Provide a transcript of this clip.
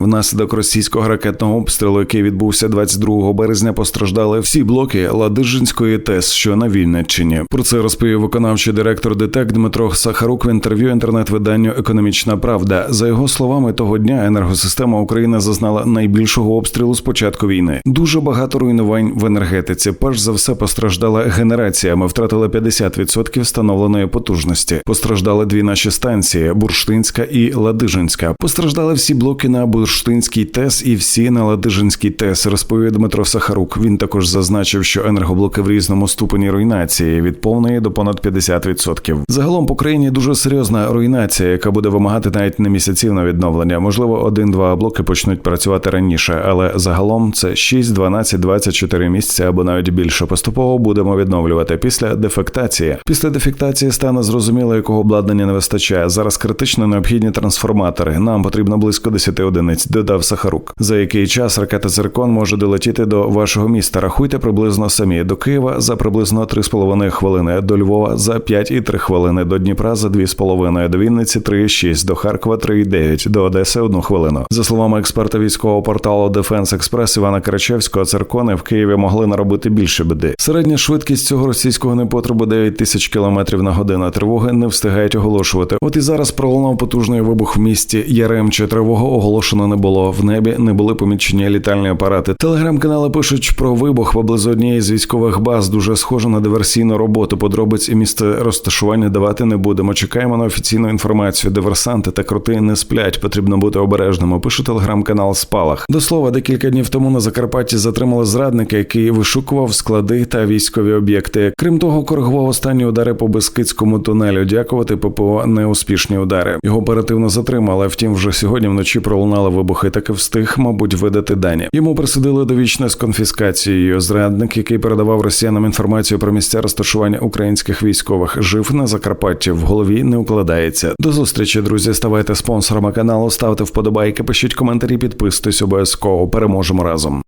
Внаслідок російського ракетного обстрілу, який відбувся 22 березня, постраждали всі блоки Ладижинської ТЕС, що на Вінниччині. Про це розповів виконавчий директор ДТЕК Дмитро Сахарук в інтерв'ю інтернет-виданню Економічна Правда. За його словами, того дня енергосистема України зазнала найбільшого обстрілу з початку війни. Дуже багато руйнувань в енергетиці. Перш за все постраждала генерація. Ми втратили 50% встановленої потужності. Постраждали дві наші станції Бурштинська і Ладижинська. Постраждали всі блоки на Бурштинській ТЕС і всі на Ладижинській ТЕС. Розповів Дмитро Сахарук. Він також зазначив, що енергоблоки в різному ступені руйнації від повної до понад 50%. Загалом по країні дуже серйозна руйнація, яка буде вимагати навіть не місяців на відновлення. Можливо, один-два блоки почнуть працювати раніше, але загалом це 6, 12, 24 місяці або навіть більше. Поступово будемо відновлювати після дефектації. Після дефектації стане зрозуміло, якого обладнання не вистачає. Зараз критично необхідні трансформатори. Нам потрібно близько 10 одиниць. Додав Сахарук. За який час ракета Циркон може долетіти до вашого міста? Рахуйте приблизно самі до Києва за приблизно 3,5 хвилини, до Львова за 5,3 хвилини, до Дніпра за 2,5, до Вінниці 3,6, до Харкова 3,9, до Одеси 1 хвилину. За словами експерта військового порталу Дефенс Експрес Івана Карачевського, циркони в Києві могли наробити більше біди. Середня швидкість цього російського непотребу 9 тисяч кілометрів на годину. Тривоги не встигають оголошувати. От і зараз пролунав потужний вибух в місті Яремче. Тривогу оголошено не було. В небі не були помічені літальні апарати. Телеграм-канали пишуть про вибух поблизу однієї з військових баз. Дуже схоже на диверсійну роботу. Подробиць і місце розташування давати не будемо. Чекаємо на офіційну інформацію. Диверсанти та крути не сплять. Потрібно бути обережними. Пише телеграм-канал Спалах. До слова, декілька днів тому на Закарпатті затримали зрадника, який вишукував склади та військові об'єкти. Крім того, коригував останні удари по Бескидському тунелю. Дякувати ППО неуспішні удари. Його оперативно затримали. Втім, вже сьогодні вночі пролунали вибухи. Таки встиг, мабуть, видати дані. Йому присудили довічне з конфіскацією. Зрадник, який передавав росіянам інформацію про місця розташування українських військових, жив на Закарпатті. В голові не укладається. До зустрічі, друзі. Ставайте спонсорами каналу, ставте вподобайки, пишіть коментарі, підписуйтесь обов'язково. Переможемо разом.